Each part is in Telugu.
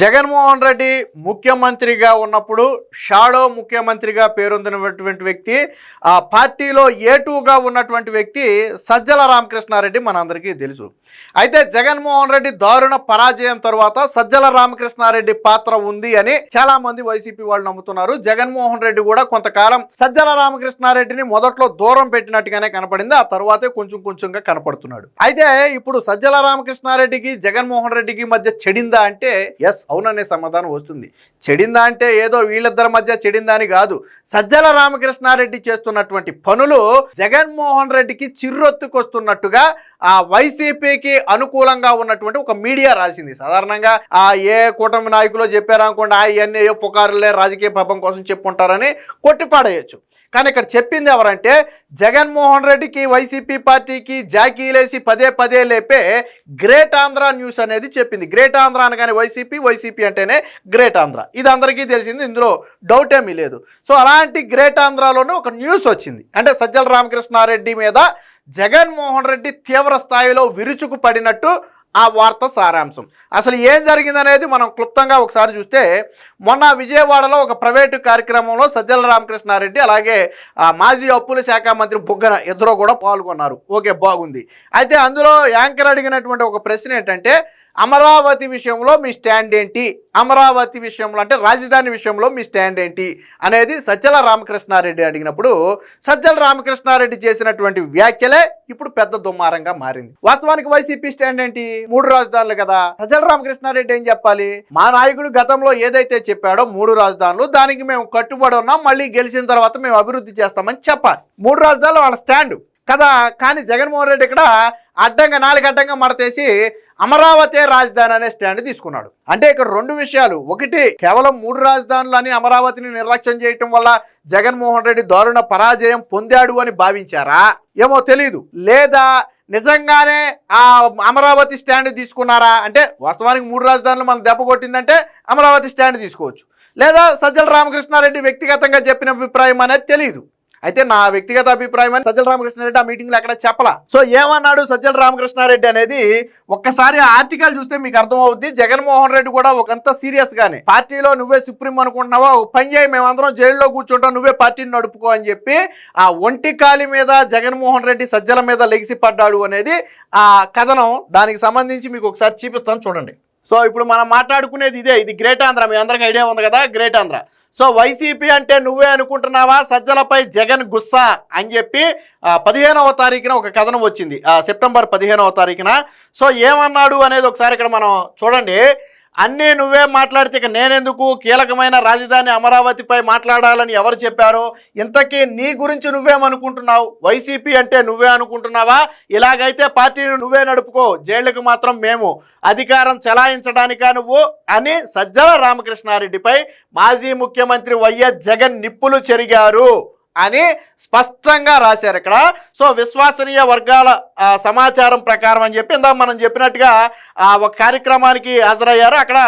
జగన్మోహన్ రెడ్డి ముఖ్యమంత్రిగా ఉన్నప్పుడు షాడో ముఖ్యమంత్రిగా పేరొందినటువంటి వ్యక్తి ఆ పార్టీలో ఏటూగా ఉన్నటువంటి వ్యక్తి సజ్జల రామకృష్ణారెడ్డి మనందరికీ తెలుసు. అయితే జగన్మోహన్ రెడ్డి దారుణ పరాజయం తరువాత సజ్జల రామకృష్ణారెడ్డి పాత్ర ఉంది అని చాలా మంది వైసీపీ వాళ్ళు నమ్ముతున్నారు. జగన్మోహన్ రెడ్డి కూడా కొంతకాలం సజ్జల రామకృష్ణారెడ్డిని మొదట్లో దూరం పెట్టినట్టుగానే కనపడింది. ఆ తర్వాతే కొంచెం కొంచెంగా కనపడుతున్నాడు. అయితే ఇప్పుడు సజ్జల రామకృష్ణారెడ్డికి జగన్మోహన్ రెడ్డికి మధ్య చెడిందా అంటే ఎస్ అవుననే సమాధానం వస్తుంది. చెడిందా అంటే ఏదో వీళ్ళిద్దరి మధ్య చెడిందా అని కాదు. సజ్జల రామకృష్ణారెడ్డి చేస్తున్నటువంటి పనులు జగన్మోహన్ రెడ్డికి చిర్రొత్తుకొస్తున్నట్టుగా వైసీపీకి అనుకూలంగా ఉన్నటువంటి ఒక మీడియా రాసింది. సాధారణంగా ఆ ఏ కూటమి నాయకులో చెప్పారనుకోండి ఆ ఇవన్నీ ఏ పుకారులే రాజకీయ పాపం కోసం చెప్పుకుంటారని కొట్టిపాడేయచ్చు. కానీ ఇక్కడ చెప్పింది ఎవరంటే జగన్మోహన్ రెడ్డికి వైసీపీ పార్టీకి జాకీలేసి పదే పదే లేపే గ్రేట్ ఆంధ్ర న్యూస్ అనేది చెప్పింది. గ్రేట్ ఆంధ్ర అనగానే వైసీపీ వైసీపీ అంటేనే గ్రేట్ ఆంధ్ర. ఇది అందరికీ తెలిసింది ఇందులో డౌట్ ఏమీ లేదు. సో అలాంటి గ్రేట్ ఆంధ్రాలోనే ఒక న్యూస్ వచ్చింది. అంటే సజ్జల రామకృష్ణారెడ్డి మీద జగన్మోహన్ రెడ్డి తీవ్ర స్థాయిలో విరుచుకు పడినట్టు ఆ వార్త సారాంశం. అసలు ఏం జరిగిందనేది మనం క్లుప్తంగా ఒకసారి చూస్తే మొన్న విజయవాడలో ఒక ప్రైవేటు కార్యక్రమంలో సజ్జల రామకృష్ణారెడ్డి అలాగే మాజీ అప్పుల శాఖ మంత్రి బుగ్గన ఇద్దరు కూడా పాల్గొన్నారు. ఓకే బాగుంది. అయితే అందులో యాంకర్ అడిగినటువంటి ఒక ప్రశ్న ఏంటంటే అమరావతి విషయంలో మీ స్టాండ్ ఏంటి? అమరావతి విషయంలో అంటే రాజధాని విషయంలో మీ స్టాండ్ ఏంటి? అనేది సజ్జల రామకృష్ణారెడ్డి అడిగినప్పుడు సజ్జల రామకృష్ణారెడ్డి చేసినటువంటి వ్యాఖ్యలే ఇప్పుడు పెద్ద దుమ్మారంగా మారింది. వాస్తవానికి వైసీపీ స్టాండ్ ఏంటి? మూడు రాజధానులు కదా. సజ్జల రామకృష్ణారెడ్డి ఏం చెప్పాలి? మా నాయకుడు గతంలో ఏదైతే చెప్పాడో మూడు రాజధానులు దానికి మేము కట్టుబడి ఉన్నాం మళ్ళీ గెలిచిన తర్వాత మేము అభివృద్ధి చేస్తామని చెప్పాలి. మూడు రాజధానులు వాళ్ళ స్టాండ్. కదా కానీ జగన్మోహన్ రెడ్డి ఇక్కడ అడ్డంగా నాలుగు అడ్డంగా మడతేసి అమరావతి రాజధాని అనే స్టాండ్ తీసుకున్నాడు. అంటే ఇక్కడ రెండు విషయాలు. ఒకటి కేవలం మూడు రాజధానులు అని అమరావతిని నిర్లక్ష్యం చేయటం వల్ల జగన్మోహన్ రెడ్డి దారుణ పరాజయం పొందాడు అని భావించారా? ఏమో తెలీదు. లేదా నిజంగానే ఆ అమరావతి స్టాండ్ తీసుకున్నారా? అంటే వాస్తవానికి మూడు రాజధానులు మనం దెబ్బ కొట్టిందంటే అమరావతి స్టాండ్ తీసుకోవచ్చు. లేదా సజ్జల రామకృష్ణారెడ్డి వ్యక్తిగతంగా చెప్పిన అభిప్రాయం అనేది తెలియదు అయితే నా వ్యక్తిగత అభిప్రాయం అని సజ్జల రామకృష్ణారెడ్డి ఆ మీటింగ్లో అక్కడ చెప్పలా. సో ఏమన్నాడు సజ్జల రామకృష్ణారెడ్డి అనేది? ఒక్కసారి ఆర్టికల్ చూస్తే మీకు అర్థమవుద్ది. జగన్మోహన్ రెడ్డి కూడా ఒకంత సీరియస్ గానే. పార్టీలో నువ్వే సుప్రీం అనుకుంటున్నావా? ఒక పని చేయి మేమందరం జైల్లో కూర్చుంటాం నువ్వే పార్టీని నడుపుకో అని చెప్పి ఆ ఒంటి కాలి మీద జగన్మోహన్ రెడ్డి సజ్జల మీద లెగిసి పడ్డాడు అనేది ఆ కథనం. దానికి సంబంధించి మీకు ఒకసారి చూపిస్తాను చూడండి. సో ఇప్పుడు మనం మాట్లాడుకునేది ఇదే. ఇది గ్రేట్ ఆంధ్ర మీ అందరికి ఐడియా ఉంది కదా? గ్రేట్ ఆంధ్ర సో వైసీపీ అంటే నువ్వే అనుకుంటున్నావా? సజ్జలపై జగన్ గుస్సా అని చెప్పి పదిహేనవ తారీఖున ఒక కథనం వచ్చింది. సెప్టెంబర్ పదిహేనవ తారీఖున. సో ఏమన్నాడు అనేది ఒకసారి ఇక్కడ మనం చూడండి. అన్నీ నువ్వే మాట్లాడితే ఇక నేనెందుకు? కీలకమైన రాజధాని అమరావతిపై మాట్లాడాలని ఎవరు చెప్పారో? ఇంతకీ నీ గురించి నువ్వేమనుకుంటున్నావు? వైసీపీ అంటే నువ్వే అనుకుంటున్నావా? ఇలాగైతే పార్టీని నువ్వే నడుపుకో. జైళ్ళకు మాత్రం మేము అధికారం చలాయించడానికా నువ్వు? అని సజ్జల రామకృష్ణారెడ్డిపై మాజీ ముఖ్యమంత్రి వైఎస్ జగన్ నిప్పులు చెరిగారు. అని స్పష్టంగా రాశారు ఇక్కడ. సో విశ్వసనీయ వర్గాల సమాచారం ప్రకారం అని చెప్పి ఇందాక మనం చెప్పినట్టుగా ఆ, ఒక కార్యక్రమానికి హాజరయ్యారు. అక్కడ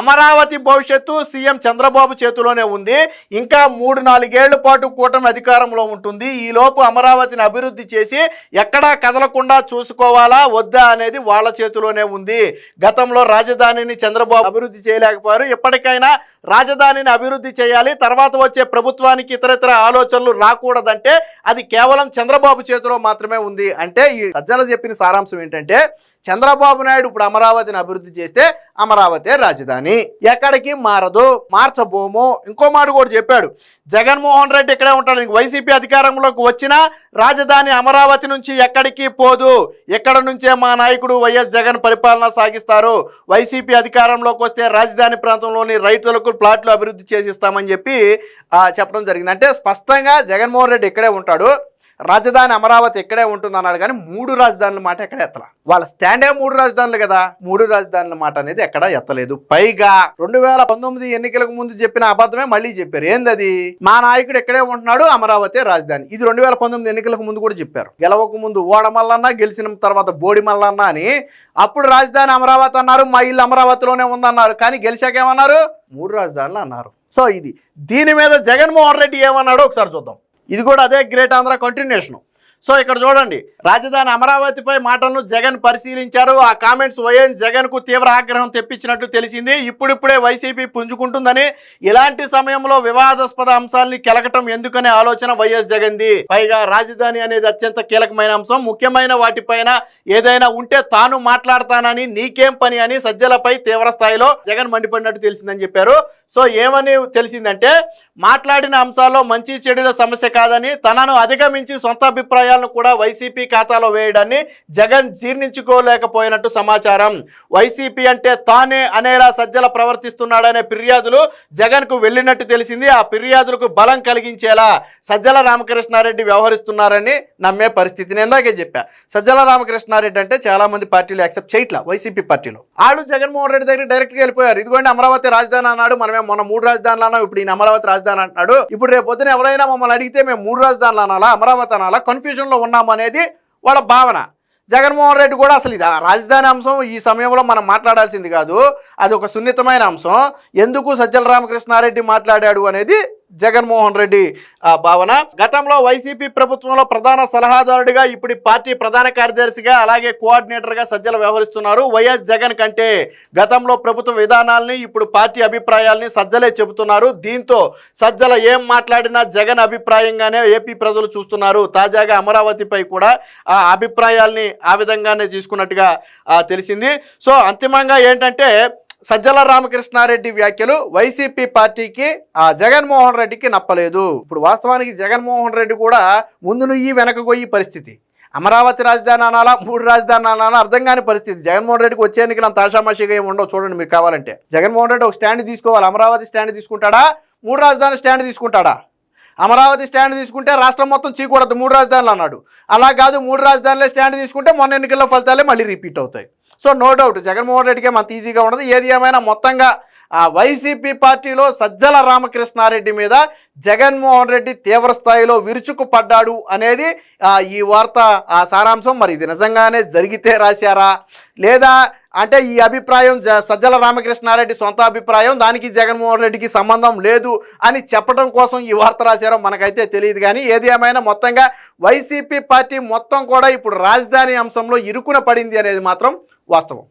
అమరావతి భవిష్యత్తు సీఎం చంద్రబాబు చేతిలోనే ఉంది. ఇంకా మూడు నాలుగేళ్ళ పాటు కూటమి అధికారంలో ఉంటుంది. ఈ లోపు అమరావతిని అభివృద్ధి చేసి ఎక్కడా కదలకుండా చూసుకోవాలా వద్దా అనేది వాళ్ళ చేతిలోనే ఉంది. గతంలో రాజధానిని చంద్రబాబు అభివృద్ధి చేయలేకపోయారు. ఎప్పటికైనా రాజధానిని అభివృద్ధి చేయాలి. తర్వాత వచ్చే ప్రభుత్వానికి ఇతరితర ఆలోచనలు రాకూడదంటే అది కేవలం చంద్రబాబు చేతిలో మాత్రమే ఉంది. అంటే ఈ సజ్జల చెప్పిన సారాంశం ఏంటంటే చంద్రబాబు నాయుడు ఇప్పుడు అమరావతిని అభివృద్ధి చేస్తే అమరావతి రాజధాని. ఎక్కడికి మారదు మార్చబోము ఇంకో మాట కూడా చెప్పాడు. జగన్మోహన్ రెడ్డి ఇక్కడే ఉంటాడు. ఇంక వైసీపీ అధికారంలోకి వచ్చినా రాజధాని అమరావతి నుంచి ఎక్కడికి పోదు. ఎక్కడ నుంచే మా నాయకుడు వైఎస్ జగన్ పరిపాలన సాగిస్తారు. వైసీపీ అధికారంలోకి వస్తే రాజధాని ప్రాంతంలోని రైతులకు ప్లాట్లు అభివృద్ధి చేసిస్తామని చెప్పి చెప్పడం జరిగింది. అంటే స్పష్టంగా జగన్మోహన్ రెడ్డి ఇక్కడే ఉంటాడు. రాజధాని అమరావతి ఇక్కడే ఉంటుంది అన్నాడు కానీ మూడు రాజధానుల మాట ఎక్కడ ఎత్తల? వాళ్ళ స్టాండే మూడు రాజధానులు కదా. మూడు రాజధానుల మాట అనేది ఎక్కడ ఎత్తలేదు. పైగా రెండు వేల పంతొమ్మిది ఎన్నికలకు ముందు చెప్పిన అబద్ధమే మళ్ళీ చెప్పారు. ఏందది? మా నాయకుడు ఇక్కడే ఉంటున్నాడు? అమరావతి రాజధాని. ఇది రెండు వేల పంతొమ్మిది ఎన్నికలకు ముందు కూడా చెప్పారు. గెలవక ముందు ఓడ మల్లన్న గెలిచిన తర్వాత బోడి మల్లన్న అని అప్పుడు రాజధాని అమరావతి అన్నారు. మా ఇల్లు అమరావతిలోనే ఉందన్నారు. కానీ గెలిచాక ఏమన్నారు మూడు రాజధానులు అన్నారు. సో ఇది. దీని మీద జగన్మోహన్ రెడ్డి ఏమన్నాడో ఒకసారి చూద్దాం. ఇది కూడా అదే గ్రేట్ ఆంధ్ర కంటిన్యూషను సో ఇక్కడ చూడండి రాజధాని అమరావతిపై మాటలను జగన్ పరిశీలించారు. ఆ కామెంట్స్ వైఎన్ జగన్కు తీవ్ర ఆగ్రహం తెప్పించినట్టు తెలిసింది. ఇప్పుడిప్పుడే వైసీపీ పుంజుకుంటుందని ఇలాంటి సమయంలో వివాదాస్పద అంశాలని కెలకటం ఎందుకనే ఆలోచన వైఎస్ జగన్ది. పైగా రాజధాని అనేది అత్యంత కీలకమైన అంశం. ముఖ్యమైన వాటిపైన ఏదైనా ఉంటే తాను మాట్లాడతానని నీకేం పని అని సజ్జలపై తీవ్ర స్థాయిలో జగన్ మండిపడినట్టు తెలిసిందని చెప్పారు. సో ఏమని తెలిసిందంటే మాట్లాడిన అంశాల్లో మంచి చెడుల సమస్య కాదని తనను అధిగమించి సొంత అభిప్రాయాలను కూడా వైసీపీ ఖాతాలో వేయడాన్ని జగన్ జీర్ణించుకోలేకపోయినట్టు సమాచారం. వైసీపీ అంటే తానే అనేలా సజ్జల ప్రవర్తిస్తున్నాడనే ఫిర్యాదులు జగన్కు వెళ్ళినట్టు తెలిసింది. ఆ ఫిర్యాదులకు బలం కలిగించేలా సజ్జల రామకృష్ణారెడ్డి వ్యవహరిస్తున్నారని నమ్మే పరిస్థితి. నేను ఇందాకే చెప్పా సజ్జల రామకృష్ణారెడ్డి అంటే చాలా మంది పార్టీలు యాక్సెప్ట్ చేయట్లా వైసీపీ పార్టీలో. వాళ్ళు జగన్మోహన్ రెడ్డి దగ్గర డైరెక్ట్గా వెళ్ళిపోయారు. ఇదిగోండి అమరావతి రాజధాని అన్నాడు మేము మొన్న మూడు రాజధానులు అన్నాం ఇప్పుడు ఈయన అమరావతి రాజధాని అంటున్నాడు. ఇప్పుడు రేపు పొద్దున ఎవరైనా మమ్మల్ని అడిగితే మేము మూడు రాజధానులు అనాలా అమరావతి అనాలా కన్ఫ్యూజన్లో ఉన్నాం అనేది వాళ్ళ భావన. జగన్మోహన్ రెడ్డి కూడా అసలు ఇది ఆ రాజధాని అంశం ఈ సమయంలో మనం మాట్లాడాల్సింది కాదు. అది ఒక సున్నితమైన అంశం. ఎందుకు సజ్జల రామకృష్ణారెడ్డి మాట్లాడాడు అనేది జగన్మోహన్ రెడ్డి ఆ, భావన. గతంలో వైసీపీ ప్రభుత్వంలో ప్రధాన సలహాదారుడిగా ఇప్పుడు పార్టీ ప్రధాన కార్యదర్శిగా అలాగే కోఆర్డినేటర్గా సజ్జలు వ్యవహరిస్తున్నారు. వైఎస్ జగన్ కంటే గతంలో ప్రభుత్వ విధానాల్ని ఇప్పుడు పార్టీ అభిప్రాయాల్ని సజ్జలే చెబుతున్నారు. దీంతో సజ్జల ఏం మాట్లాడినా జగన్ అభిప్రాయంగానే ఏపీ ప్రజలు చూస్తున్నారు. తాజాగా అమరావతిపై కూడా ఆ అభిప్రాయాల్ని ఆ విధంగానే తీసుకున్నట్టుగా తెలిసింది. సో అంతిమంగా ఏంటంటే సజ్జల రామకృష్ణారెడ్డి వ్యాఖ్యలు వైసీపీ పార్టీకి ఆ జగన్మోహన్ రెడ్డికి నప్పలేదు. ఇప్పుడు వాస్తవానికి జగన్మోహన్ రెడ్డి కూడా ముందు నుయ్యి వెనక పరిస్థితి. అమరావతి రాజధాని అనాలా మూడు రాజధాని అనాలా అర్థం కాని పరిస్థితి. జగన్మోహన్ రెడ్డికి వచ్చే ఎన్నికలు తాషామాషిగా ఏమి ఉండవు చూడండి మీరు కావాలంటే. జగన్మోహన్ రెడ్డి ఒక స్టాండ్ తీసుకోవాలి. అమరావతి స్టాండ్ తీసుకుంటాడా? మూడు రాజధాని స్టాండ్ తీసుకుంటాడా? అమరావతి స్టాండ్ తీసుకుంటే రాష్ట్రం మొత్తం చీకూడదు. మూడు రాజధానులు అన్నాడు. అలా కాదు మూడు రాజధానులే స్టాండ్ తీసుకుంటే మొన్న ఎన్నికల్లో ఫలితాలే మళ్ళీ రిపీట్ అవుతాయి. సో నో డౌట్ జగన్మోహన్ రెడ్డికి అంత ఈజీగా ఉండదు. ఏది ఏమైనా మొత్తంగా ఆ వైసీపీ పార్టీలో సజ్జల రామకృష్ణారెడ్డి మీద జగన్మోహన్ రెడ్డి తీవ్ర స్థాయిలో విరుచుకుపడ్డాడు అనేది ఈ వార్త ఆ సారాంశం. మరి ఇది నిజంగానే జరిగితే రాశారా? లేదా అంటే ఈ అభిప్రాయం జ సజ్జల రామకృష్ణారెడ్డి సొంత అభిప్రాయం దానికి జగన్మోహన్ రెడ్డికి సంబంధం లేదు అని చెప్పడం కోసం ఈ వార్త రాశారో మనకైతే తెలియదు కానీ ఏది ఏమైనా మొత్తంగా వైసీపీ పార్టీ మొత్తం కూడా ఇప్పుడు రాజధాని అంశంలో ఇరుకున పడింది అనేది మాత్రం వాస్తవం.